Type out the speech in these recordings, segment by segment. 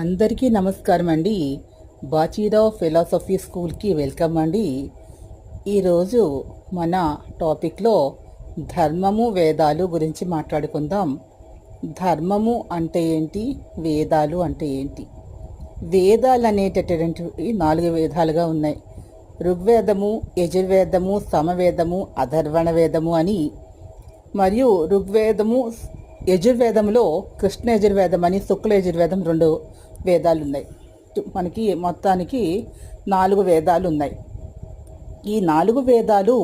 అందరికీ నమస్కారం అండి. బాచీరావు ఫిలాసఫీ స్కూల్కి వెల్కమ్ అండి. ఈరోజు మన టాపిక్లో ధర్మము వేదాలు గురించి మాట్లాడుకుందాం. ధర్మము అంటే ఏంటి? వేదాలు అంటే ఏంటి? వేదాలు అనేటటువంటి నాలుగు వేదాలుగా ఉన్నాయి. ఋగ్వేదము యజుర్వేదము సమవేదము అధర్వణ వేదము అని. మరియు ఋగ్వేదము యజుర్వేదంలో కృష్ణ యజుర్వేదం అని శుక్ల యజుర్వేదం రెండు వేదాలు ఉన్నాయి మనకి మొత్తానికి నాలుగు వేదాలు ఉన్నాయి ఈ నాలుగు వేదాలు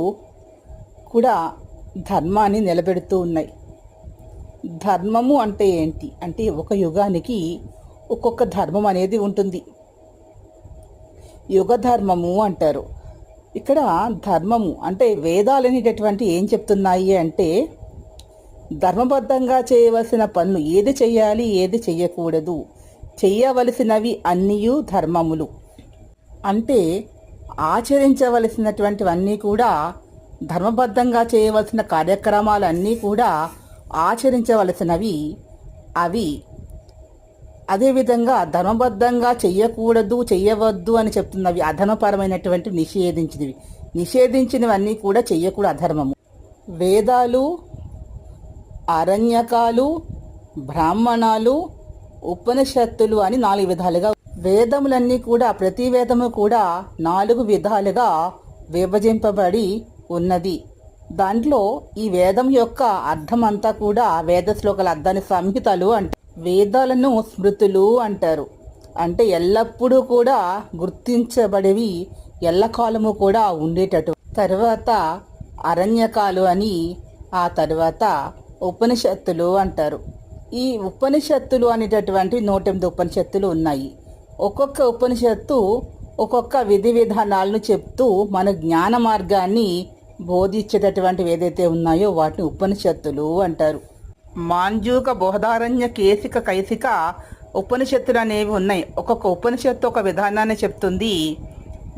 కూడా ధర్మాన్ని నిలబెడుతూ ఉన్నాయి. ధర్మము అంటే ఏంటి? అంటే ఒక యుగానికి ఒక్కొక్క ధర్మం అనేది ఉంటుంది. యుగ ధర్మము అంటారు. ఇక్కడ ధర్మము అంటే వేదాలు అనేటటువంటి ఏం చెప్తున్నాయి అంటే ధర్మబద్ధంగా చేయవలసిన పనులు ఏది చెయ్యాలి ఏది చెయ్యకూడదు చెయ్యవలసినవి అన్నీయు ధర్మములు. అంటే ఆచరించవలసినటువంటివన్నీ కూడా ధర్మబద్ధంగా చేయవలసిన కార్యక్రమాలన్నీ కూడా ఆచరించవలసినవి అవి. అదేవిధంగా ధర్మబద్ధంగా చెయ్యకూడదు చెయ్యవద్దు అని చెప్తున్నవి అధర్మపరమైనటువంటి నిషేధించినవి. నిషేధించినవన్నీ కూడా చెయ్యకూడదు అధర్మము. వేదాలు అరణ్యకాలు బ్రాహ్మణాలు ఉపనిషత్తులు అని నాలుగు విధాలుగా వేదములన్నీ కూడా ప్రతి వేదము కూడా నాలుగు విధాలుగా విభజింపబడి ఉన్నది. దాంట్లో ఈ వేదం యొక్క అర్థం అంతా కూడా వేద శ్లోకాల అర్థాన్ని సంహితలు అంటారు వేదాలను స్మృతులు అంటారు. అంటే ఎల్లప్పుడూ కూడా గుర్తించబడేవి ఎల్లకాలము కూడా ఉండేటట్టు. తర్వాత అరణ్యకాలు అని ఆ తర్వాత ఉపనిషత్తులు అంటారు. ఈ ఉపనిషత్తులు అనేటటువంటి నూట ఎనిమిది ఉపనిషత్తులు ఉన్నాయి. ఒక్కొక్క ఉపనిషత్తు ఒక్కొక్క విధి విధానాలను చెప్తూ మన జ్ఞాన మార్గాన్ని బోధించేటటువంటివి ఏదైతే ఉన్నాయో వాటిని ఉపనిషత్తులు అంటారు. మాంజూక బోధారణ్య కేసిక కైసిక ఉపనిషత్తులు అనేవి ఉన్నాయి. ఒక్కొక్క ఉపనిషత్తు ఒక విధానాన్ని చెప్తుంది.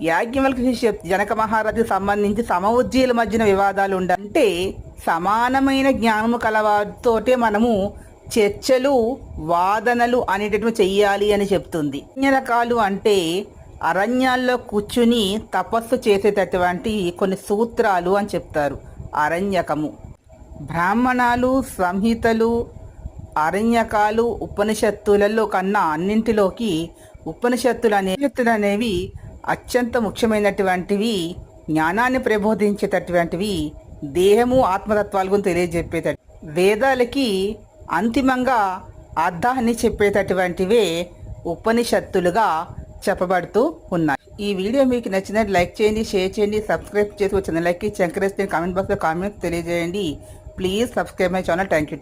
యాజ్ఞవల్కి జనక మహారాజు సంబంధించి సమవుజ్జీల మధ్యన వివాదాలు ఉండంటే సమానమైన జ్ఞానము కలవారితోటే మనము చర్చలు వాదనలు అనేటటువంటి చెయ్యాలి అని చెప్తుంది. రకాలు అంటే అరణ్యాల్లో కూర్చుని తపస్సు చేసేటటువంటి కొన్ని సూత్రాలు అని చెప్తారు. అరణ్యకము. బ్రాహ్మణాలు సంహితలు అరణ్యకాలు ఉపనిషత్తులలో కన్నా అన్నింటిలోకి ఉపనిషత్తులు అనేవి అనేవి అత్యంత ముఖ్యమైనటువంటివి జ్ఞానాన్ని ప్రబోధించేటటువంటివి దేహము ఆత్మతత్వాల గురించి తెలియజెప్పేటట్టు వేదాలకి అంతిమంగా అర్థాన్ని చెప్పేటటువంటివే ఉపనిషత్తులుగా చెప్పబడుతూ ఉన్నాయి. ఈ వీడియో మీకు నచ్చినట్టు లైక్ చేయండి షేర్ చేయండి సబ్స్క్రైబ్ చేసి వచ్చిన లైక్ చెంకరేస్తే కామెంట్ బాక్స్లో కామెంట్స్ తెలియజేయండి. Please subscribe my channel. Thank you